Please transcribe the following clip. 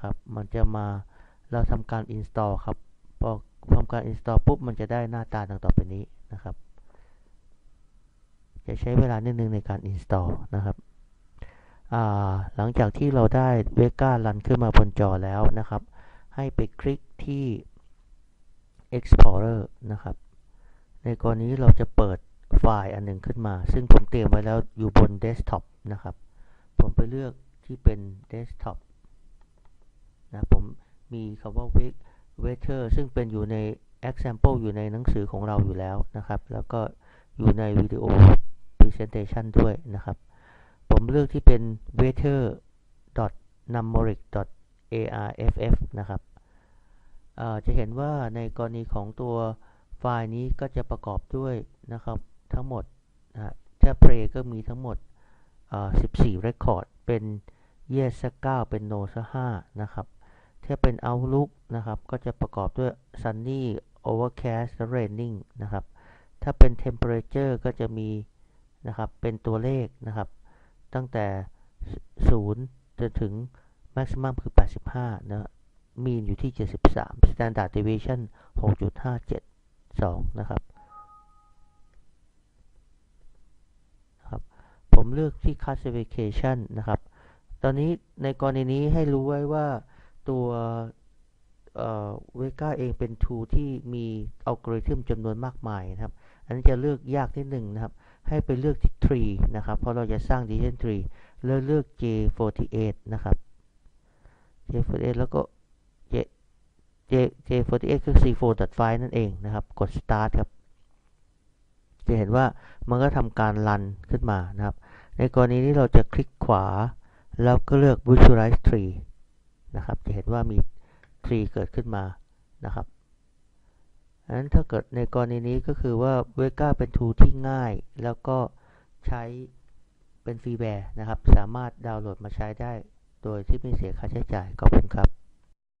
นะครับ มันจะมาเราทำการ install ครับ พอทำการ install ปุ๊บ มันจะได้หน้าตาดังต่อไปนี้นะครับ จะใช้เวลานิดนึงในการ install นะครับ หลังจากที่เราได้ Vega รันขึ้นมาบนจอแล้วนะครับ ให้ไปคลิกที่ Explorer นะครับ ในกรณีเราจะเปิดไฟล์อันหนึ่งขึ้นมา ซึ่งผมเตรียมไว้แล้วอยู่บนเดสก์ท็อปนะครับ ผมไปเลือกที่เป็นเดสก์ท็อป นะผมมีคำว่า Weather ซึ่งเป็นอยู่ใน example อยู่ในหนังสือของเราอยู่แล้วนะครับ แล้วก็อยู่ในวิดีโอ presentation ด้วยนะครับ ผมเลือกที่เป็น weather numeric arff นะครับจะเห็นว่าในกรณีของตัวไฟล์นี้ก็จะประกอบด้วยนะครับทั้งหมดนะถ้า play ก็มีทั้งหมด 14 record เป็น yes สัก9เป็น no สัก5นะครับ ถ้าเป็น outlook นะครับ ก็จะประกอบด้วย sunny overcast raining นะครับ ถ้าเป็น temperature ก็จะมีนะครับ เป็นตัวเลขนะครับ ตั้งแต่ 0 จนถึง maximum คือ 85 นะ mean อยู่ที่ 73 standard deviation 6.572 นะครับผมเลือกที่ classification นะครับ ตอนนี้ในกรณีนี้ให้รู้ไว้ว่า ตัวเวก้าเองเป็น tool ที่มีอัลกอริทึมจำนวนมากมายนะครับ อันนี้จะเลือกยากนิดหนึ่งนะครับ ให้ไปเลือกที่ tree นะครับ เพราะเราจะสร้าง decision tree แล้วเลือก J48 นะครับ J48 แล้วก็ J J J48 คือ C4.5 นั่นเองนะครับ กด start ครับ จะเห็นว่ามันก็ทำการรันขึ้นมานะครับ ในกรณีนี้เราจะคลิกขวา แล้วก็เลือก visualize tree นะครับ จะเห็นว่ามี tree เกิดขึ้นมานะครับอันนั้นถ้าเกิดในกรณีนี้ก็คือว่า Vega เป็น tool ที่ง่าย แล้วก็ใช้เป็นฟรีแวร์นะครับ สามารถดาวน์โหลดมาใช้ได้ โดยที่ไม่เสียค่าใช้จ่ายขอบคุณครับ